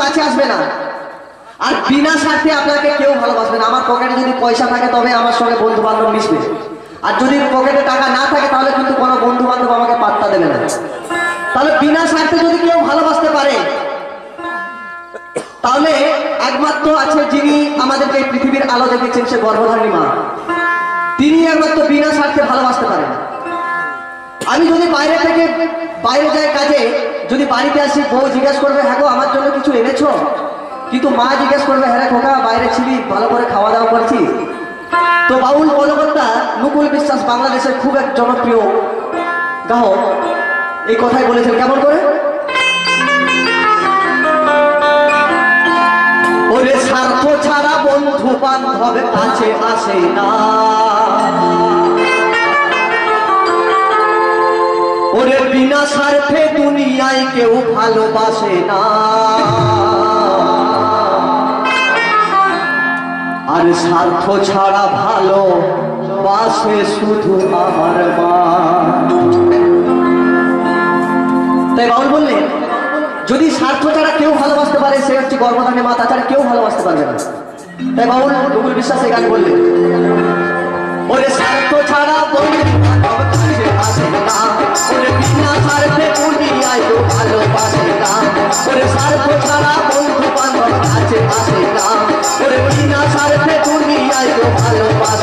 কাছে আসবে না। আর বিনা স্বার্থে আপনাকে কেউ ভালোবাসবে না। আমার পকেটে যদি পয়সা থাকে, তবে আমার সঙ্গে বন্ধু বান্ধব মিশবে। আর যদি পকেটে টাকা না থাকে, তাহলে কিন্তু কোনো বন্ধু বান্ধব আমাকে পাত্তা দেবে না। তাহলে বিনা স্বার্থে যদি কেউ ভালোবাসতে পারে, তাহলে একমাত্র আছে যিনি আমাদেরকে এই পৃথিবীর আলো দেখেছেন সে গর্ভধারণী মা। তিনি একমাত্র বিনা স্বার্থে ভালোবাসতে পারেন। আমি যদি বাইরে থেকে বাইরে যাই কাজে যদি বাড়িতে আসি বউ জিজ্ঞেস করবে হ্যাঁ গো, আমার জন্য কিছু এনেছো? কিন্তু মা জিজ্ঞেস করবে হ্যাঁ খোকা, বাইরে ছিলি, ভালো করে খাওয়া দাওয়া করছি তো বাউল পদকর্তা মুকুল বিশ্বাস বাংলাদেশের খুব এক জনপ্রিয় গাহক এই কথাই বলেছেন, কেমন করে? স্বার্থ ছাড়া বন্ধু বান্ধব কাছে আসে না। ওরে বিনা স্বার্থে দুনিয়ায় কেউ ভালোবাসে না। আর স্বার্থ ছাড়া ভালো বাসে শুধু আমার মা। তাই বাউল বললেন যদি স্বার্থ ছাড়া কেউ ভালোবাসতে পারে, সে হচ্ছে গর্ভধারণী মা, তাছাড়া কেউ ভালোবাসতে পারবে না। তাই বাউল বিশ্বাস এই গান বললেন ওরে স্বার্থ ছাড়া বন্ধু আসে না ওরে বিনা স্বার্থে দুনিয়ায় কেউ ভালোবাসে না ওরে স্বার্থ ছাড়া বন্ধু বান্ধব কাছে আসে না ভালোবাসে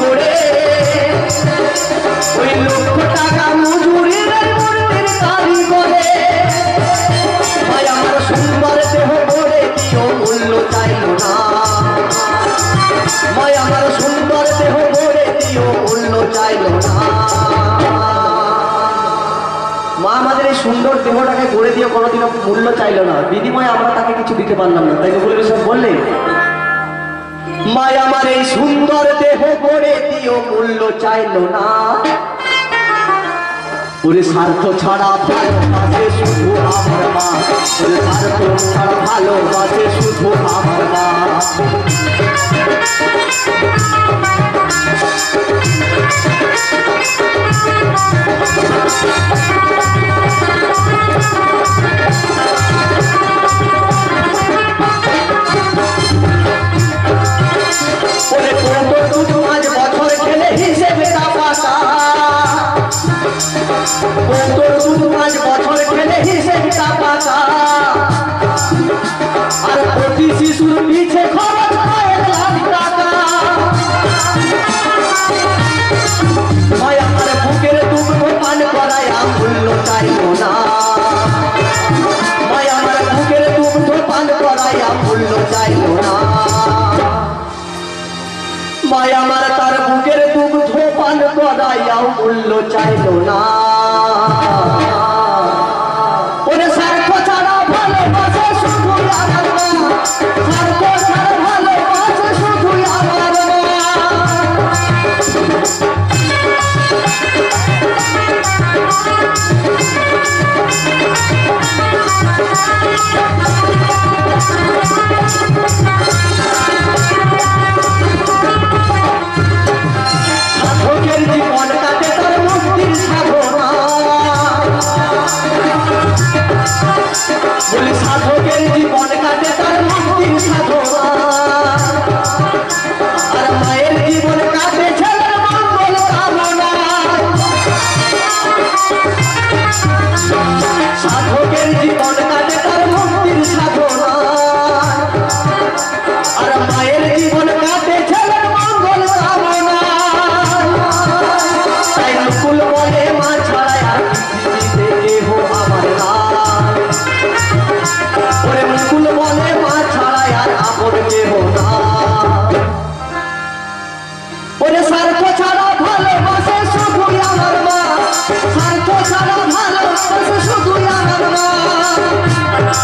করে। ওই লক্ষ টাকা মজুরি নেয় মন্দির কারিগরে ভাই আমার সুন্দর দেহ গড়ে দিও মূল্য চাইল না। ভাই আমার সুন্দর দেহ গড়ে দিও মূল্য চাইল না। মা, আমাদের এই সুন্দর দেহটাকে গড়ে দিয়ে কোনোদিনও মূল্য চাইলো না। বিনিময়ে আমরা তাকে কিছু দিতে পারলাম না। তাই নকুল বিশ্বাস বললেন মা আমার এই সুন্দর দেহ গড়ে দিও, মূল্য চাইলো না। ওরে স্বার্থ ছাড়া ভালোবাসে শুধু আমার মা। ওরে স্বার্থ ছাড়া ভালোবাসে শুধু আমার মা। কত Por ভাই, আমার তার বুকের দুগ্ধ পান করাইয়াও মূল্য চাইল না। ওরে স্যার ছাড়া ভালোবাসে, শুধু